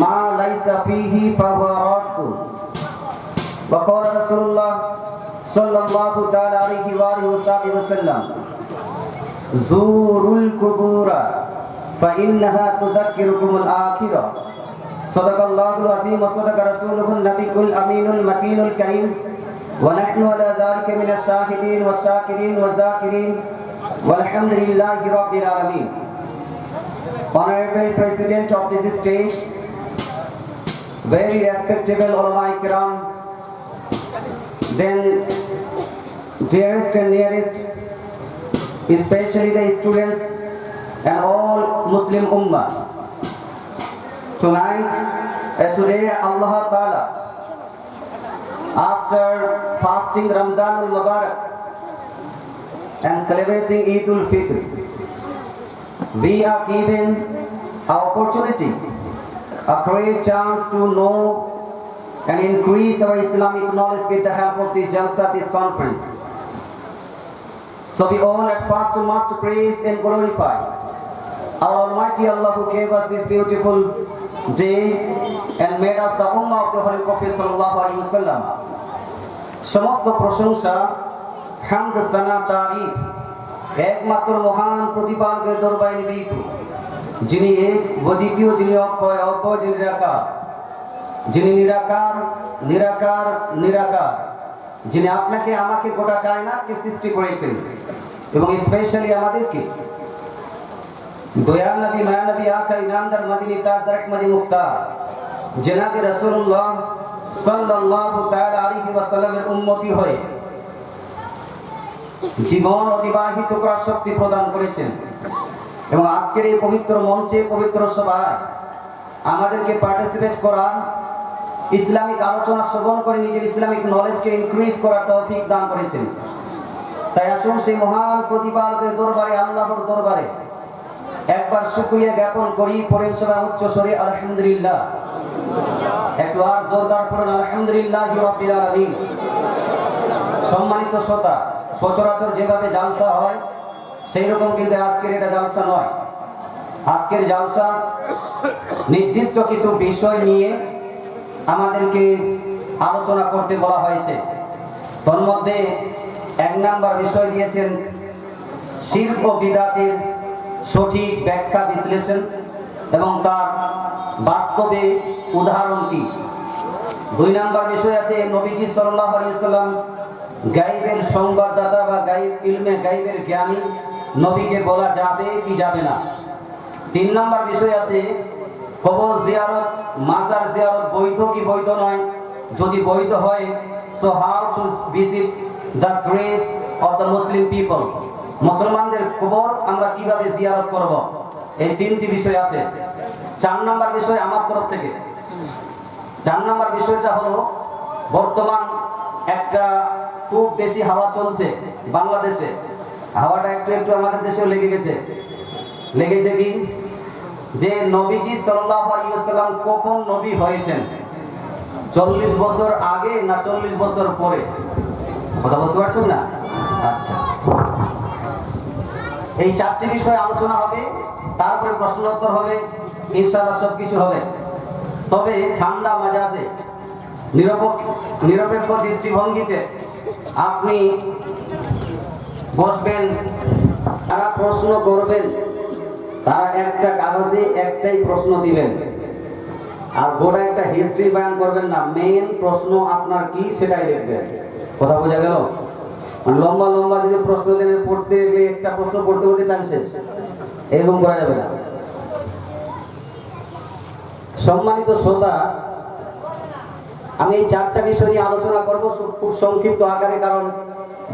ما ليس فيه فهو رد. وقال رسول الله صلى الله تعالى عليه وآله وسلم زوروا القبور فإنها تذكركم الآخرة. صدق الله العظيم وصدق رسوله النبي الأمين المتين الكريم. ونحن على ذلك من الشاهدين والشاكرين والذاكرين. والحمد لله رب العالمين. Honorable President of this state, very respectable ulama ikram, then dearest and nearest, especially the students and all Muslim ummah. Tonight, uh, today Allah Ta'ala, after fasting Ramadan al-Mubarak and celebrating Eid al-Fitr, we are given an opportunity, a great chance to know and increase our Islamic knowledge with the help of this Jalsa, this conference. So we all at first must praise and glorify our Almighty Allah who gave us this beautiful day and made us the Ummah of the Holy Prophet Sallallahu Alaihi Wasallam. সমস্ত প্রশংসা হামদ সানা তারিফ একমাত্র মহান প্রতিপালকের দরবারে নিবেদিত, যিনি এক ও দ্বিতীয়, যিনি অক্ষয় অপয় যিনি নিরাকার। যিনি নিরাকার নিরাকার নিরাকার। যিনি আপনাকে, আমাকে গোটা কায়নাতকে সৃষ্টি করেছেন এবং স্পেশালি আমাদেরকে। দয়াল নবী, মায়া নবী আকা ইনামদার মদিনী তাজদার মদি মুক্তার জনাবি রাসূলুল্লাহ সাল্লাল্লাহু তাআলা আলাইহি ওয়াসাল্লামের উম্মতি হয়ে জীবন অতিবাহিত করার শক্তি প্রদান করেছেন। এবং আজকের এই পবিত্র মঞ্চে, পবিত্র সভায় আমাদেরকে পার্টিসিপেট করা ইসলামিক আলোচনা শ্রবণ করে নিজের ইসলামিক নলেজকে ইনক্রিজ করার তৌফিক দান করেছেন। তাই আসুন সেই মহান প্রতিপালকের দরবারে, আল্লাহর দরবারে একবার শুকরিয়া জ্ঞাপন করি। পরের সবাই উচ্চ স্বরে আলহামদুলিল্লাহ। একটু আর জোরদার পড়ুন, আলহামদুলিল্লাহ রাব্বিল আলামিন। সম্মানিত শ্রোতা, সচরাচর যেভাবে জালসা হয় সেই রকম কিন্তু আজকের এটা জালসা নয়। আজকের জালসা নির্দিষ্ট কিছু বিষয় নিয়ে আমাদেরকে আলোচনা করতে বলা হয়েছে। তোর মধ্যে এক নাম্বার বিষয় দিয়েছেন শিল্প বিদাতের সঠিক ব্যাখ্যা বিশ্লেষণ এবং তার বাস্তবে উদাহরণ কি। দুই নাম্বার বিষয় আছে নবীজি সাল্লাল্লাহু আলাইহি সাল্লাম গাইবের সংবাদদাতা বা গাইব ইলমে, গাইবের জ্ঞানী নবীকে বলা যাবে কি যাবে না। তিন নম্বর বিষয় আছে, কবর জিয়ারত, মাজার জিয়ারত বৈধ কি বৈধ নয়? যদি বৈধ হয় so how to visit the grave of the Muslim people মুসলমানদের কবর আমরা কীভাবে জিয়ারত করব? এই তিনটি বিষয় আছে। চার নম্বর বিষয় আমার তরফ থেকে। চার নম্বর বিষয়টা হলো, বর্তমান একটা খুব বেশি হাওয়া চলছে বাংলাদেশে। হাওয়াটা একটু একটু আমাদের দেশেও লেগে গেছে। লেগেছে কি? যে নবীজি ওয়াসাল্লাম কখন নবী হয়েছেন? চল্লিশ বছর আগে না চল্লিশ বছর পরে? কথা বুঝতে পারছেন না? আচ্ছা। এই চারটি বিষয়ে আলোচনা হবে, তারপরে প্রশ্ন উত্তর হবে, ইনশাআল্লাহ সব কিছু হবে। তবে ঠান্ডা মাজাজে নিরপেক্ষ দৃষ্টিভঙ্গিতে আপনি বসবেন, তারা প্রশ্ন করবেন, তারা একটা কাগজে একটাই প্রশ্ন দিবেন। আর গোটা একটা হিস্ট্রি বয়ান করবেন না মেইন প্রশ্ন আপনার কি সেটাই লিখবেন। কথা বোঝা গেল? মানে লম্বা লম্বা যদি প্রশ্ন দেন, পড়তে একটা প্রশ্ন পড়তে পড়তে চান শেষ। এরকম করা যাবে না। সম্মানিত শ্রোতা আমি এই চারটা বিষয় নিয়ে আলোচনা করব খুব সংক্ষিপ্ত আকারে, কারণ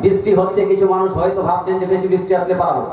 বৃষ্টি হচ্ছে, কিছু মানুষ হয়তো ভাবছেন যে বেশি বৃষ্টি আসলে পারব